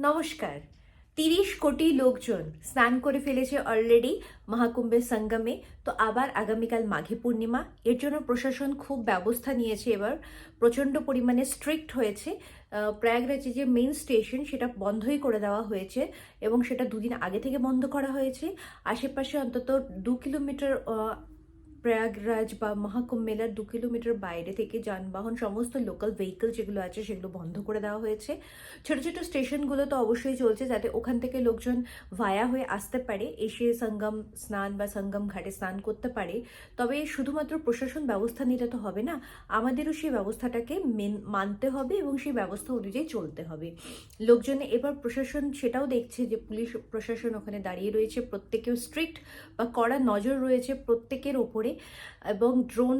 নমস্কার। তিরিশ কোটি লোকজন স্নান করে ফেলেছে অলরেডি মহাকুম্ভের সঙ্গমে। তো আবার আগামীকাল মাঘী পূর্ণিমা। এর জন্য প্রশাসন খুব ব্যবস্থা নিয়েছে এবার। প্রচণ্ড পরিমাণে স্ট্রিক্ট হয়েছে। আহ, প্রয়াগরাজে যে মেইন স্টেশন সেটা বন্ধই করে দেওয়া হয়েছে এবং সেটা দুদিন আগে থেকে বন্ধ করা হয়েছে। আশেপাশে অন্তত দু কিলোমিটার প্রয়াগরাজ বা মহাকুম্ভ মেলার দু কিলোমিটার বাইরে থেকে যানবাহন, সমস্ত লোকাল ভেহিকল যেগুলো আছে সেগুলো বন্ধ করে দেওয়া হয়েছে। ছোট ছোট স্টেশনগুলো তো অবশ্যই চলছে যাতে ওখান থেকে লোকজন ভায়া হয়ে আসতে পারে, এসে সঙ্গম স্নান বা সঙ্গম ঘাটে স্নান করতে পারে। তবে শুধুমাত্র প্রশাসন ব্যবস্থা নিলে তো হবে না, আমাদেরও সেই ব্যবস্থাটাকে মেন- মানতে হবে এবং সেই ব্যবস্থা অনুযায়ী চলতে হবে। লোকজনে এবার প্রশাসন সেটাও দেখছে যে পুলিশ প্রশাসন ওখানে দাঁড়িয়ে রয়েছে, প্রত্যেকেও স্ট্রিক্ট বা কড়া নজর রয়েছে, প্রত্যেকের ওপরে এবং ড্রোন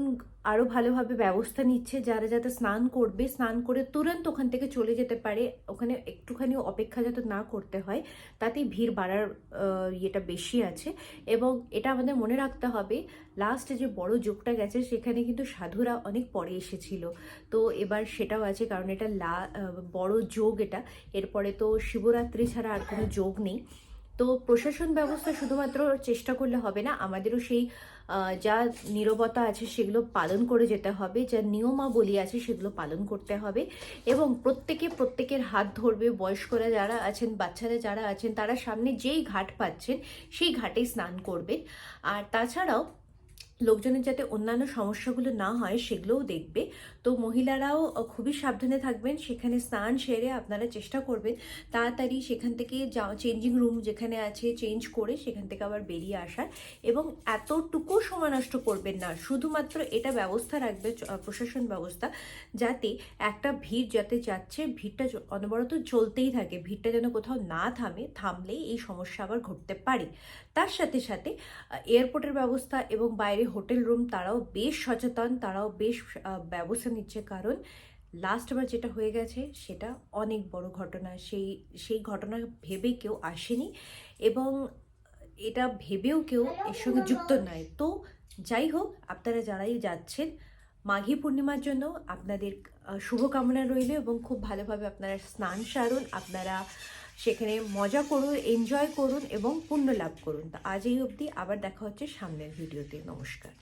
আরও ভালোভাবে ব্যবস্থা নিচ্ছে। যারা যাতে স্নান করবে, স্নান করে তুরন্ত ওখান থেকে চলে যেতে পারে। ওখানে একটুখানি অপেক্ষা যাতে না করতে হয়, তাতেই ভিড় বাড়ার ইয়েটা বেশি আছে। এবং এটা আমাদের মনে রাখতে হবে লাস্টে যে বড় যোগটা গেছে, সেখানে কিন্তু সাধুরা অনেক পরে এসেছিল। তো এবার সেটাও আছে, কারণ এটা লা বড় যোগ এটা। এরপরে তো শিবরাত্রি ছাড়া আর কোনো যোগ নেই। তো প্রশাসন ব্যবস্থা শুধুমাত্র চেষ্টা করলে হবে না, আমাদেরও সেই যা নিরবতা আছে সেগুলো পালন করে যেতে হবে, যা নিয়মাবলী আছে সেগুলো পালন করতে হবে এবং প্রত্যেকে প্রত্যেকের হাত ধরবে, বয়স্করা যারা আছেন, বাচ্চারা যারা আছেন, তারা সামনে যেই ঘাট পাচ্ছেন সেই ঘাটে স্নান করবে আর তাছাড়াও লোকজনের যাতে অন্যান্য সমস্যাগুলো না হয়, সেগুলোও দেখবে। তো মহিলারাও খুবই সাবধানে থাকবেন। সেখানে স্নান সেরে আপনারা চেষ্টা করবেন। তাড়াতাড়ি সেখান থেকে যা চেঞ্জিং রুম যেখানে আছে চেঞ্জ করে সেখান থেকে আবার বেরিয়ে আসার। এবং এতটুকু সময় নষ্ট করবেন না। শুধুমাত্র এটা ব্যবস্থা রাখবে প্রশাসন ব্যবস্থা, যাতে একটা ভিড় যাতে যাচ্ছে, ভিড়টা অনবরত চলতেই থাকে। ভিড়টা যেন কোথাও না থামে, থামলেই এই সমস্যা আবার ঘটতে পারে। তার সাথে সাথে এয়ারপোর্টের ব্যবস্থা এবং বাইরে হোটেল রুম, তারাও বেশ সচেতন, তারাও বেশ ব্যবস্থা নিচ্ছে। কারণ লাস্ট বার যেটা হয়ে গেছে, সেটা অনেক বড় ঘটনা। সেই সেই ঘটনা ভেবে কেউ আসেনি এবং এটা ভেবেও কেউ এর সঙ্গে যুক্ত নয়। তো যাই হোক, আপনারা যারাই যাচ্ছেন, মাঘী পূর্ণিমার জন্য আপনাদের শুভকামনা রইল এবং খুব ভালোভাবে আপনারা স্নান সারুন। আপনারা সেখানে মজা করুন এনজয় করুন এবং পুণ্য লাভ করুন। তো আজ এই অবধি, আবার দেখা হচ্ছে সামনের ভিডিওতে। নমস্কার।